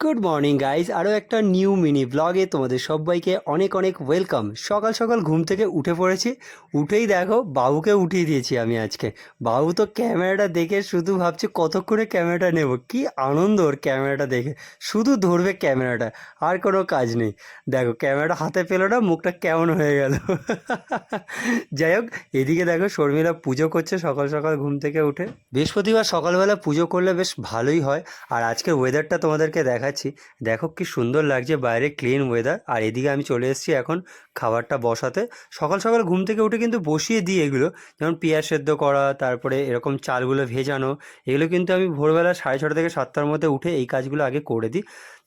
Good morning guys আরও একটা new mini ব্লগে তোমাদের সবাইকে অনেক অনেক ওয়েলকাম সকাল সকাল ঘুম থেকে উঠে পড়েছি। উঠেই দেখো, বাবুকে উঠিয়ে দিয়েছি আমি আজকে। বাবু তো ক্যামেরাটা দেখে শুধু ভাবছে, কতক্ষণে ক্যামেরাটা নেব? কি আনন্দ ওর ক্যামেরাটা দেখে। শুধু ধরবে ক্যামেরাটা, আর কোনো কাজ নেই। দেখো, ক্যামেরাটা হাতে পেল না, মুখটা কেমন হয়ে গেল। যাই হোক, এদিকে দেখো, শর্মিলা পুজো করছে সকাল সকাল ঘুম থেকে উঠে। বৃহস্পতিবার সকালবেলা পুজো করলে বেশ ভালোই হয়। আর আজকের ওয়েদারটা তোমাদেরকে দেখাচ্ছি। দেখো কি সুন্দর লাগছে বাইরে ক্লিন ওয়েদার আর এদিকে আমি চলে এসেছি এখন খাবারটা বসাতে। সকাল সকাল ঘুম থেকে উঠে কিন্তু বসিয়ে দিই এগুলো। যেমন পেঁয়াজ সেদ্ধ করা, তারপরে এরকম চালগুলো ভেজানো, এগুলো কিন্তু আমি ভোরবেলা সাড়ে ছটা থেকে সাতটার মধ্যে উঠে এই কাজগুলো আগে করে দিই।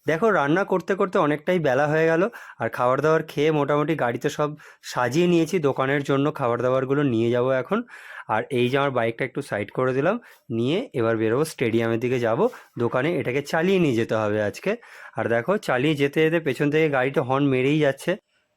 দেখো, রান্না করতে করতে অনেকটাই বেলা হয়ে গেল। আর খাবার দাবার খেয়ে মোটামুটি গাড়িতে সব সাজিয়ে নিয়েছি। দোকানের জন্য খাবার দাবারগুলো নিয়ে যাব এখন। আর এই যে আমার বাইকটা একটু সাইড করে দিলাম, নিয়ে এবার বেরোবো স্টেডিয়ামের দিকে যাব। দোকানে এটাকে চালিয়ে নিয়ে যেতে হবে আজকে। আর দেখো, চালিয়ে যেতে যেতে পেছন থেকে গাড়িটা হর্ন মেরেই যাচ্ছে।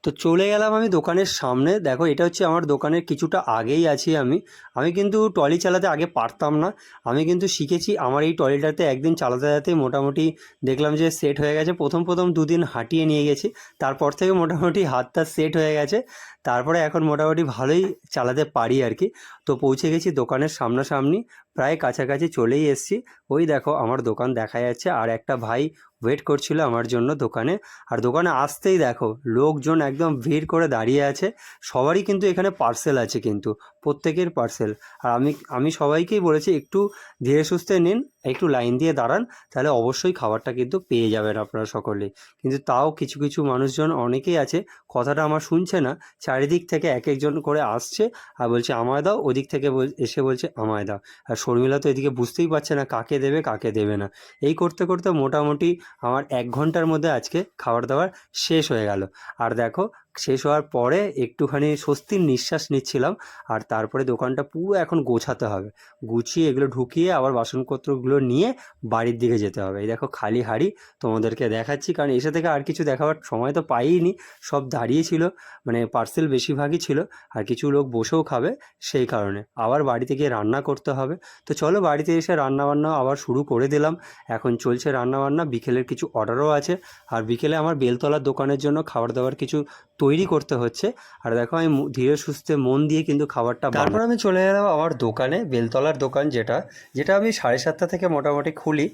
তো চলে গেলাম আমি দোকানের সামনে। দেখো, এটা হচ্ছে আমার দোকানের কিছুটা আগেই আছি আমি। আমি কিন্তু ট্রলি চালাতে আগে পারতাম না। আমি কিন্তু শিখেছি আমার এই ট্রলিটাতে একদিন চালাতে চালাতে মোটামুটি দেখলাম যে সেট হয়ে গেছে। প্রথম প্রথম দুদিন হাঁটিয়ে নিয়ে গেছি। তারপর থেকে মোটামুটি হাতটা সেট হয়ে গেছে। তারপরে এখন মোটামুটি ভালোই চালাতে পারি আর কি। তো পৌঁছে গেছি দোকানের সামনাসামনি। প্রায় কাছাকাছি চলেই এসেছি। ওই দেখো, আমার দোকান দেখা যাচ্ছে। আর একটা ভাই ওয়েট করছিল আমার জন্য দোকানে। আর দোকানে আসতেই দেখো, লোকজন একদম ভিড় করে দাঁড়িয়ে আছে। সবারই কিন্তু এখানে পার্সেল আছে কিন্তু, প্রত্যেকের পার্সেল আর আমি আমি সবাইকেই বলেছি, একটু ধীরে সুস্থে নিন, একটু লাইন দিয়ে দাঁড়ান, তাহলে অবশ্যই খাবারটা কিন্তু পেয়ে যাবেন আপনারা সকলেই। কিন্তু তাও কিছু কিছু মানুষজন অনেকেই আছে, কথাটা আমার শুনছে না। চারিদিক থেকে এক একজন করে আসছে আর বলছে, আমায় দাও। ওদিক থেকে এসে বলছে, আমায় দাও। আর শর্মিলা তো এদিকে বুঝতেই পারছে না কাকে দেবে কাকে দেবে না। এই করতে করতে মোটামুটি আমার এক ঘণ্টার মধ্যে আজকে খাবার দাবার শেষ হয়ে গেল। আর দেখো শেষ হওয়ার পরে একটুখানি স্বস্তির নিঃশ্বাস নিচ্ছিলাম, আর তারপরে দোকানটা পুরো এখন গোছাতে হবে। গুছিয়ে এগুলো ঢুকিয়ে আবার বাসনপত্রগুলো নিয়ে বাড়ির দিকে যেতে হবে। এই দেখো খালি হাড়ি, তোমাদেরকে দেখাচ্ছি, কারণ এসে থেকে আর কিছু দেখাবার সময় তো পাইনি সব দাঁড়িয়ে ছিল মানে পার্সেল বেশিরভাগই ছিল, আর কিছু লোক বসেও খাবে সেই কারণে। আবার বাড়িতে গিয়ে রান্না করতে হবে। তো চলো বাড়িতে এসে রান্নাবান্না আবার শুরু করে দিলাম। এখন চলছে রান্নাবান্না, বিকেলের কিছু অর্ডারও আছে। আর বিকেলে আমার বেলতলার দোকানের জন্য খাবার দাবার কিছু তৈরি করতে হচ্ছে। আর দেখো, আমি ধীরে সুস্থে মন দিয়ে কিন্তু খাবারটা তারপর আমি চলে গেলাম আমার দোকানে, বেলতলার দোকান যেটা যেটা আমি সাড়ে সাতটা থেকে মোটামুটি খুলি।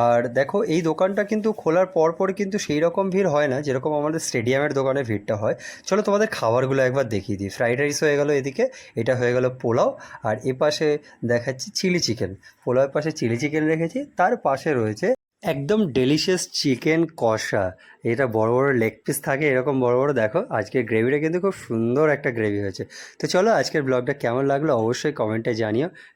আর দেখো, এই দোকানটা কিন্তু খোলার পর পর কিন্তু সেই রকম ভিড় হয় না, যেরকম আমাদের স্টেডিয়ামের দোকানে ভিড়টা হয়। চলো তোমাদের খাবারগুলো একবার দেখিয়ে দিই। ফ্রাইড রাইস হয়ে গেলো এদিকে, এটা হয়ে গেল পোলাও। আর এ পাশে দেখাচ্ছি চিলি চিকেন। পোলাওয়ের পাশে চিলি চিকেন রেখেছি, তার পাশে রয়েছে একদম ডেলিশিয়াস চিকেন কষা। এটা বড় বড় লেগ পিস থাকে, এরকম বড় বড়, দেখো, আজকের গ্রেভিটা কিন্তু খুব সুন্দর একটা গ্রেভি হয়েছে। তো চলো, আজকের ব্লগটা কেমন লাগল অবশ্যই কমেন্টে জানিও।